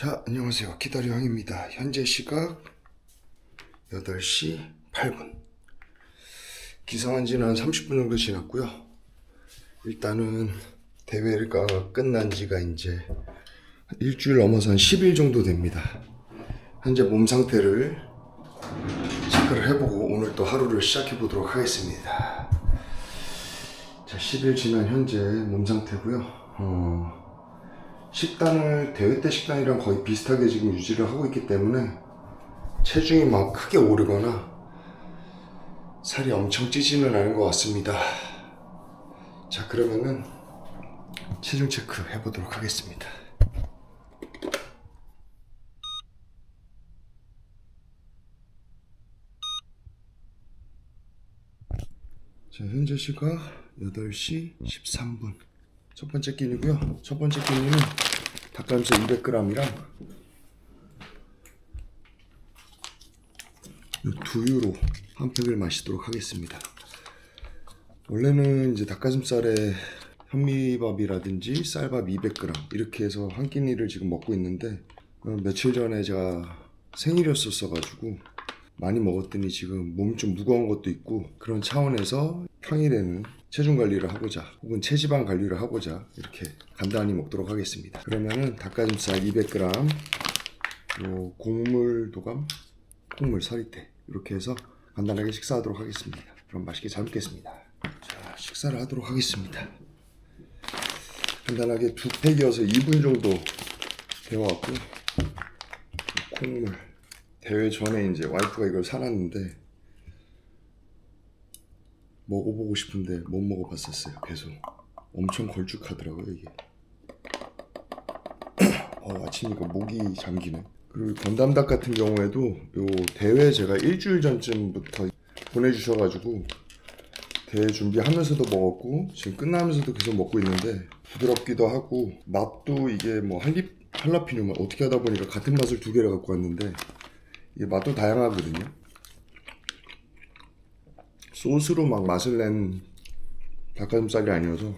자, 안녕하세요. 기다려 형입니다. 현재 시각 8시 8분. 기상한 지는 한 30분 정도 지났고요. 일단은 대회가 끝난 지가 이제 일주일 넘어서 한 10일 정도 됩니다. 현재 몸 상태를 체크를 해보고 오늘 또 하루를 시작해 보도록 하겠습니다. 자, 10일 지난 현재 몸 상태고요. 어, 식단을 대회 때 식단이랑 거의 비슷하게 지금 유지를 하고 있기 때문에 체중이 막 크게 오르거나 살이 엄청 찌지는 않은 것 같습니다. 자, 그러면은 체중 체크 해보도록 하겠습니다. 자, 현재 시각 8시 13분. 첫 번째 끼니고요. 첫 번째 끼니는 닭가슴살 200g이랑 두유로 한 팩을 마시도록 하겠습니다. 원래는 이제 닭가슴살에 현미밥이라든지 쌀밥 200g 이렇게 해서 한 끼니를 지금 먹고 있는데 어, 며칠 전에 제가 생일이었었어 가지고 많이 먹었더니 지금 몸이 좀 무거운 것도 있고 그런 차원에서 평일에는 체중 관리를 하고자 혹은 체지방 관리를 하고자 이렇게 간단히 먹도록 하겠습니다. 그러면은 닭가슴살 200g, 요 곡물 도감, 콩물 서리태 이렇게 해서 간단하게 식사하도록 하겠습니다. 그럼 맛있게 잘 먹겠습니다. 자 식사를 하도록 하겠습니다. 간단하게 두 팩이어서 2분 정도 데워갖고 콩물 대회 전에 이제 와이프가 이걸 사놨는데 먹어보고 싶은데 못 먹어봤었어요. 계속 엄청 걸쭉하더라고요 이게. 어, 아침이니까 목이 잠기네. 그리고 건담닭 같은 경우에도 요 대회 제가 일주일 전쯤부터 보내주셔가지고 대회 준비하면서도 먹었고 지금 끝나면서도 계속 먹고 있는데 부드럽기도 하고 맛도 이게 뭐 할리 할라피뇨 맛 어떻게 하다 보니까 같은 맛을 두 개를 갖고 왔는데 이게 맛도 다양하거든요. 소스로 막 맛을 낸 닭가슴살이 아니어서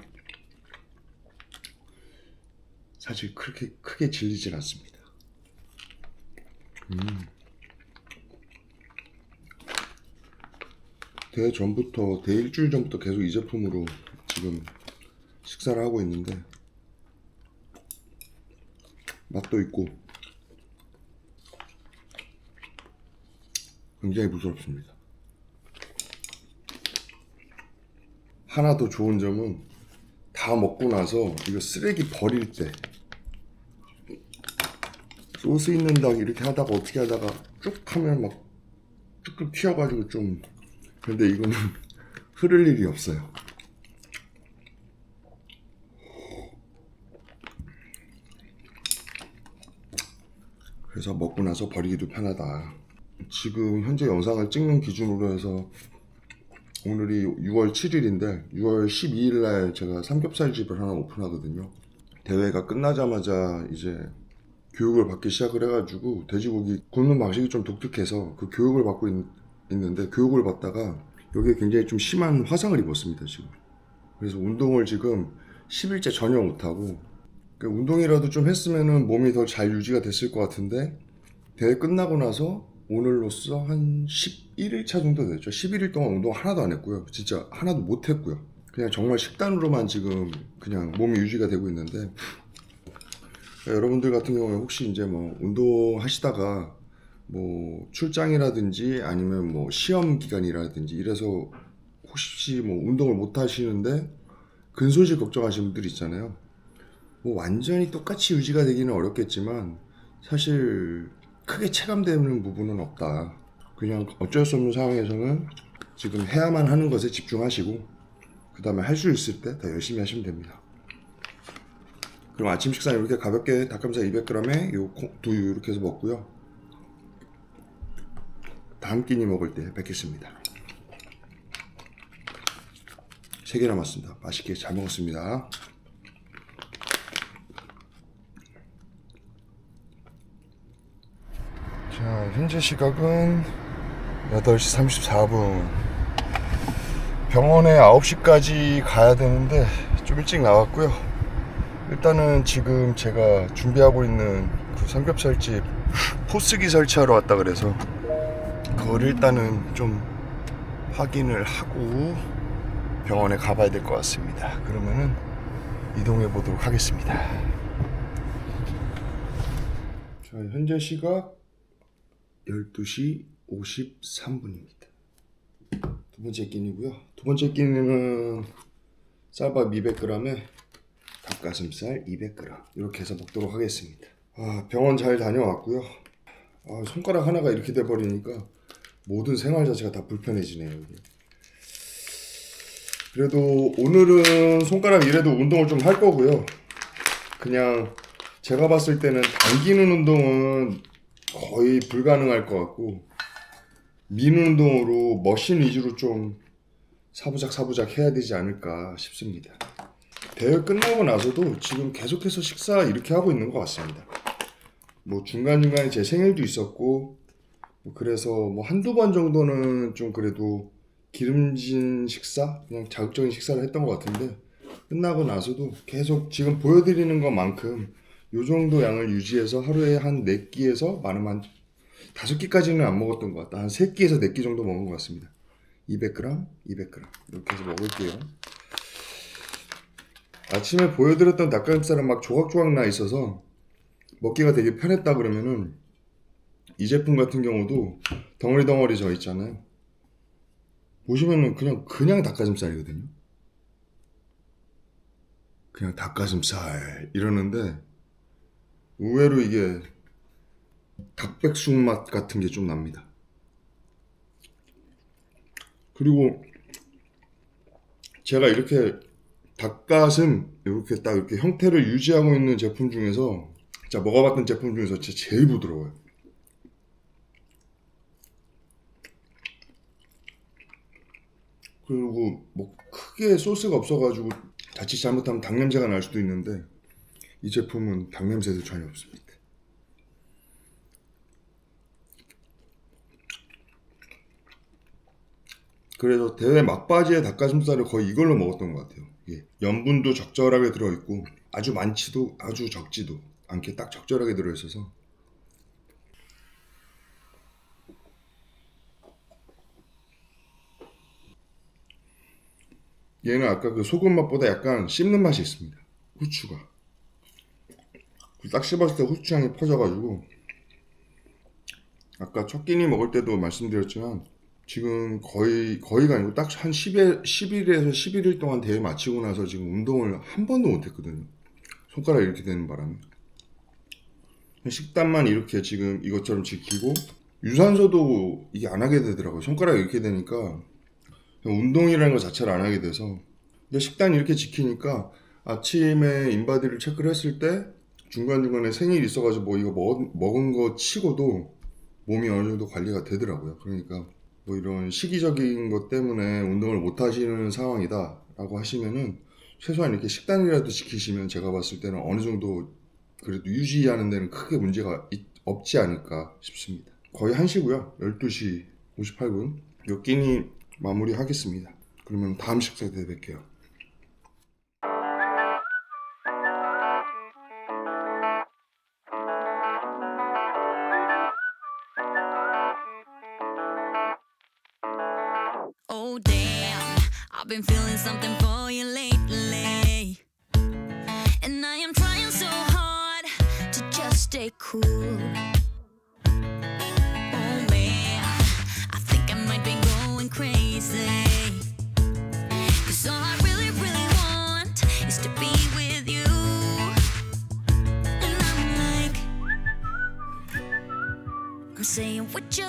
사실 그렇게 크게 질리진 않습니다. 음. 대회 전부터 대회 일주일 전부터 계속 이 제품으로 지금 식사를 하고 있는데 맛도 있고 굉장히 부드럽습니다. 하나 더 좋은 점은 다 먹고 나서 이거 쓰레기 버릴 때 소스 있는 닭 이렇게 하다가 어떻게 하다가 쭉 하면 막 쭉쭉 튀어가지고 좀 근데 이거는 흐를 일이 없어요. 그래서 먹고 나서 버리기도 편하다. 지금 현재 영상을 찍는 기준으로 해서 오늘이 6월 7일인데 6월 12일 날 제가 삼겹살 집을 하나 오픈하거든요. 대회가 끝나자마자 이제 교육을 받기 시작을 해가지고 돼지고기 굽는 방식이 좀 독특해서 그 교육을 받고 있, 있는데 교육을 받다가 여기에 굉장히 좀 심한 화상을 입었습니다 지금. 그래서 운동을 지금 10일째 전혀 못하고 그 운동이라도 좀 했으면은 몸이 더 잘 유지가 됐을 것 같은데 대회 끝나고 나서 오늘로써 한 11일차 정도 됐죠. 11일 동안 운동 하나도 안 했고요. 진짜 하나도 못 했고요. 그냥 정말 식단으로만 지금 그냥 몸이 유지가 되고 있는데 여러분들 같은 경우에 혹시 이제 뭐 운동하시다가 뭐 출장이라든지 아니면 뭐 시험 기간이라든지 이래서 혹시 뭐 운동을 못 하시는데 근손실 걱정하시는 분들 있잖아요. 뭐 완전히 똑같이 유지가 되기는 어렵겠지만 사실 크게 체감되는 부분은 없다. 그냥 어쩔 수 없는 상황에서는 지금 해야만 하는 것에 집중하시고 그 다음에 할 수 있을 때 더 열심히 하시면 됩니다. 그럼 아침 식사는 이렇게 가볍게 닭가슴살 200g에 요 콩- 두유 이렇게 해서 먹고요. 다음 끼니 먹을 때 뵙겠습니다. 세개 남았습니다. 맛있게 잘 먹었습니다. 자, 현재 시각은 8시 34분. 병원에 9시까지 가야 되는데 좀 일찍 나왔고요. 일단은 지금 제가 준비하고 있는 그 삼겹살집 포스기 설치하러 왔다 그래서 그걸 일단은 좀 확인을 하고 병원에 가봐야 될 것 같습니다. 그러면은 이동해 보도록 하겠습니다. 자, 현재 시각 12시 53분입니다. 두 번째 끼니고요. 두 번째 끼니는 쌀밥 200g에 닭가슴살 200g 이렇게 해서 먹도록 하겠습니다. 아, 병원 잘 다녀왔고요. 아, 손가락 하나가 이렇게 돼 버리니까 모든 생활 자체가 다 불편해지네요. 그래도 오늘은 손가락 이래도 운동을 좀 할 거고요. 그냥 제가 봤을 때는 당기는 운동은 거의 불가능할 것 같고 미는 운동으로 머신 위주로 좀 사부작 사부작 해야 되지 않을까 싶습니다. 대회 끝나고 나서도 지금 계속해서 식사 이렇게 하고 있는 것 같습니다. 뭐 중간중간에 제 생일도 있었고 뭐 그래서 뭐 한두 번 정도는 좀 그래도 기름진 식사 그냥 자극적인 식사를 했던 것 같은데 끝나고 나서도 계속 지금 보여드리는 것만큼 요 정도 양을 유지해서 하루에 한 4끼에서 많으면 한 5끼까지는 안 먹었던 것 같다. 한 3끼에서 4끼 정도 먹은 것 같습니다. 200g, 200g 이렇게 해서 먹을게요. 아침에 보여드렸던 닭가슴살은 막 조각조각 나 있어서 먹기가 되게 편했다 그러면은 이 제품 같은 경우도 덩어리 덩어리 져 있잖아요. 보시면은 그냥 그냥 닭가슴살이거든요. 그냥 닭가슴살 이러는데 의외로 이게 닭백숙 맛 같은 게 좀 납니다. 그리고 제가 이렇게 닭가슴 이렇게 딱 이렇게 형태를 유지하고 있는 제품 중에서 진짜 먹어봤던 제품 중에서 제일 부드러워요. 그리고 뭐 크게 소스가 없어가지고 자칫 잘못하면 닭 냄새가 날 수도 있는데 이 제품은 닭 냄새도 전혀 없습니다. 그래서 대회 막바지에 닭가슴살을 거의 이걸로 먹었던 것 같아요. 이게 염분도 적절하게 들어있고 아주 많지도 아주 적지도 않게 딱 적절하게 들어있어서 얘는 아까 그 소금 맛보다 약간 씹는 맛이 있습니다. 후추가 딱 씹었을 때 후추향이 퍼져가지고 아까 첫 끼니 먹을 때도 말씀드렸지만 지금 거의 거의가 아니고 딱 한 10일 10일에서 11일 동안 대회 마치고 나서 지금 운동을 한 번도 못 했거든요. 손가락 이렇게 되는 바람에 식단만 이렇게 지금 이것처럼 지키고 유산소도 이게 안 하게 되더라고요. 손가락 이렇게 되니까 운동이라는 것 자체를 안 하게 돼서 근데 식단 이렇게 지키니까 아침에 인바디를 체크를 했을 때 중간중간에 생일 있어가지고 뭐 이거 먹, 먹은 거 치고도 몸이 어느 정도 관리가 되더라고요. 그러니까 뭐 이런 시기적인 것 때문에 운동을 못 하시는 상황이다 라고 하시면은 최소한 이렇게 식단이라도 지키시면 제가 봤을 때는 어느 정도 그래도 유지하는 데는 크게 문제가 있- 없지 않을까 싶습니다. 거의 1시고요. 12시 58분. 요 끼니 마무리 하겠습니다. 그러면 다음 식사 때 뵐게요.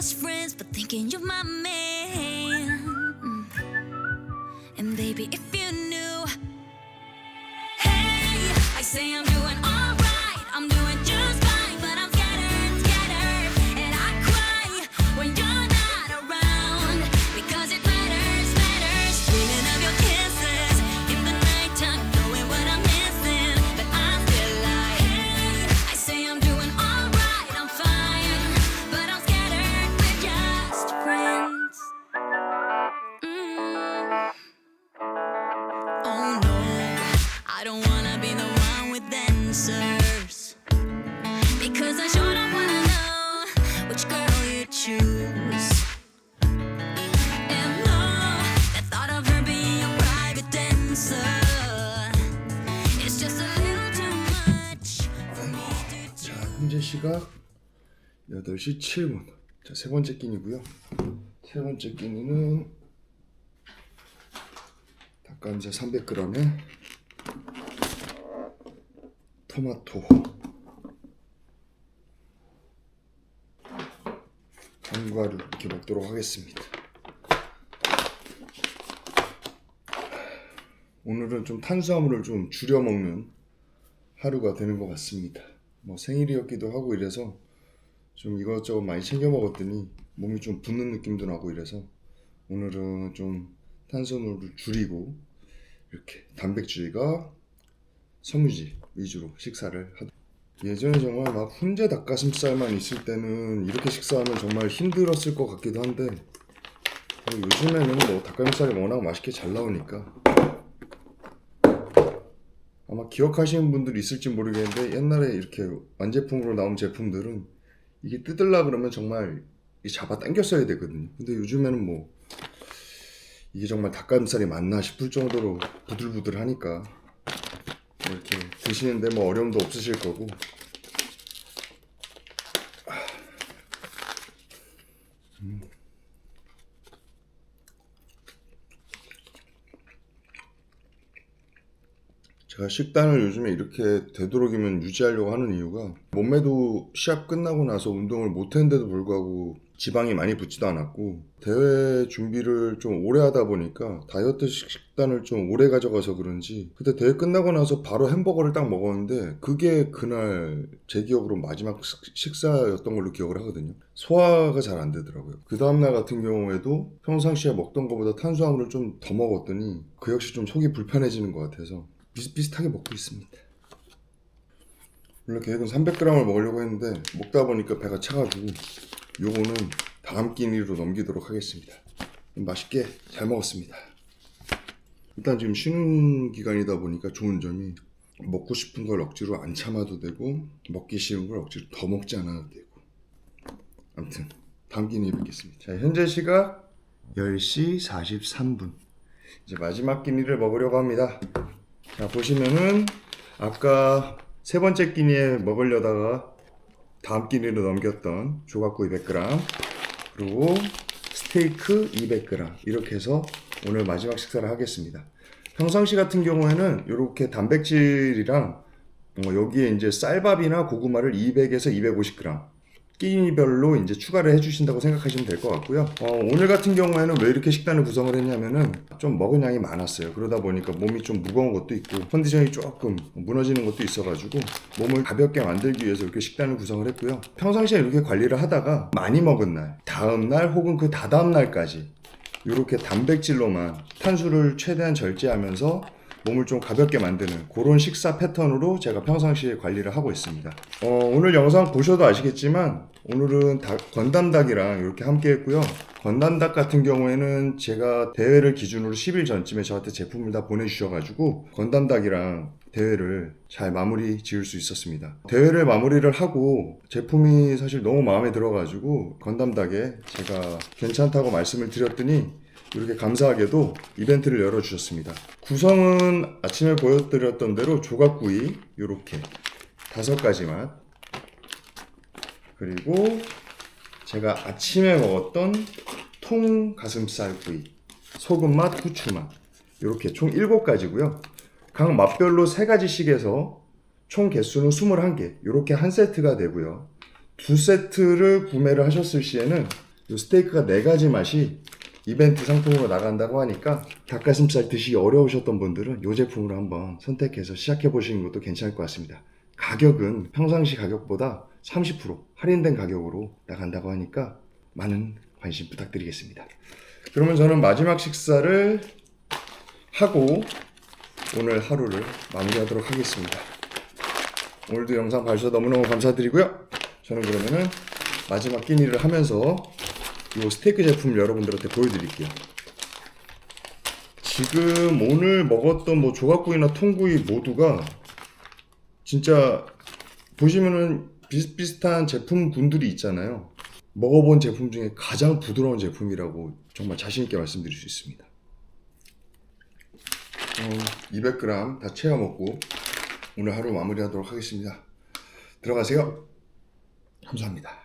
Saying friends, but thinking you're my man. 시각 8시 7분. 자, 세 번째 끼니고요. 세 번째 끼니는 닭가슴살 300g에 토마토 견과류 이렇게 먹도록 하겠습니다. 오늘은 좀 탄수화물을 좀 줄여 먹는 하루가 되는 것 같습니다. 뭐 생일이었기도 하고 이래서 좀 이것저것 많이 챙겨 먹었더니 몸이 좀 붓는 느낌도 나고 이래서 오늘은 좀 탄수화물을 줄이고 이렇게 단백질과 섬유질 위주로 식사를 하다. 예전에 정말 막 훈제 닭가슴살만 있을 때는 이렇게 식사하면 정말 힘들었을 것 같기도 한데 뭐 요즘에는 뭐 닭가슴살이 워낙 맛있게 잘 나오니까 아마 기억하시는 분들이 있을지 모르겠는데 옛날에 이렇게 완제품으로 나온 제품들은 이게 뜯으려 그러면 정말 이 잡아 당겼어야 되거든요. 근데 요즘에는 뭐 이게 정말 닭가슴살이 맞나 싶을 정도로 부들부들하니까 뭐 이렇게 드시는데 뭐 어려움도 없으실 거고 제가 식단을 요즘에 이렇게 되도록이면 유지하려고 하는 이유가 몸매도 시합 끝나고 나서 운동을 못했는데도 불구하고 지방이 많이 붙지도 않았고 대회 준비를 좀 오래 하다 보니까 다이어트 식- 식단을 좀 오래 가져가서 그런지 그때 대회 끝나고 나서 바로 햄버거를 딱 먹었는데 그게 그날 제 기억으로 마지막 식- 식사였던 걸로 기억을 하거든요. 소화가 잘 안 되더라고요. 그 다음날 같은 경우에도 평상시에 먹던 것보다 탄수화물을 좀 더 먹었더니 그 역시 좀 속이 불편해지는 것 같아서 비슷비슷하게 먹고 있습니다 원래 계획은 300g을 먹으려고 했는데 먹다 보니까 배가 차가지고 요거는 다음 끼니로 넘기도록 하겠습니다. 맛있게 잘 먹었습니다. 일단 지금 쉬는 기간이다 보니까 좋은 점이 먹고 싶은 걸 억지로 안 참아도 되고 먹기 싫은 걸 억지로 더 먹지 않아도 되고 아무튼 다음 끼니에 뵙겠습니다. 자 현재 시각 10시 43분 이제 마지막 끼니를 먹으려고 합니다. 자 보시면은 아까 세 번째 끼니에 먹으려다가 다음 끼니로 넘겼던 조각구이 100g 그리고 스테이크 200g 이렇게 해서 오늘 마지막 식사를 하겠습니다. 평상시 같은 경우에는 이렇게 단백질이랑 어, 여기에 이제 쌀밥이나 고구마를 200에서 250g 끼니별로 이제 추가를 해주신다고 생각하시면 될 것 같고요. 어, 오늘 같은 경우에는 왜 이렇게 식단을 구성을 했냐면은 좀 먹은 양이 많았어요. 그러다 보니까 몸이 좀 무거운 것도 있고 컨디션이 조금 무너지는 것도 있어가지고 몸을 가볍게 만들기 위해서 이렇게 식단을 구성을 했고요. 평상시에 이렇게 관리를 하다가 많이 먹은 날, 다음 날 혹은 그 다다음 날까지 이렇게 단백질로만 탄수를 최대한 절제하면서 몸을 좀 가볍게 만드는 그런 식사 패턴으로 제가 평상시에 관리를 하고 있습니다. 어, 오늘 영상 보셔도 아시겠지만 오늘은 닭, 건담닭이랑 이렇게 함께 했고요. 건담닭 같은 경우에는 제가 대회를 기준으로 10일 전쯤에 저한테 제품을 다 보내주셔가지고 건담닭이랑 대회를 잘 마무리 지을 수 있었습니다. 대회를 마무리를 하고 제품이 사실 너무 마음에 들어가지고 건담닭에 제가 괜찮다고 말씀을 드렸더니 이렇게 감사하게도 이벤트를 열어주셨습니다. 구성은 아침에 보여드렸던 대로 조각구이 이렇게 다섯 가지 맛 그리고 제가 아침에 먹었던 통 가슴살 구이 소금 맛, 후추 맛 이렇게 총 일곱 가지고요. 각 맛별로 세 가지씩 해서 총 개수는 21개 이렇게 한 세트가 되고요. 두 세트를 구매를 하셨을 시에는 이 스테이크가 네 가지 맛이 이벤트 상품으로 나간다고 하니까 닭가슴살 드시기 어려우셨던 분들은 이 제품으로 한번 선택해서 시작해 보시는 것도 괜찮을 것 같습니다. 가격은 평상시 가격보다 30% 할인된 가격으로 나간다고 하니까 많은 관심 부탁드리겠습니다. 그러면 저는 마지막 식사를 하고 오늘 하루를 마무리하도록 하겠습니다. 오늘도 영상 봐주셔서 너무너무 감사드리고요. 저는 그러면은 마지막 끼니를 하면서 이 스테이크 제품 여러분들한테 보여드릴게요. 지금 오늘 먹었던 뭐 조각구이나 통구이 모두가 진짜 보시면은 비슷비슷한 제품 분들이 있잖아요. 먹어본 제품 중에 가장 부드러운 제품이라고 정말 자신있게 말씀드릴 수 있습니다. 어, 200g 다 채워 먹고 오늘 하루 마무리하도록 하겠습니다. 들어가세요. 감사합니다.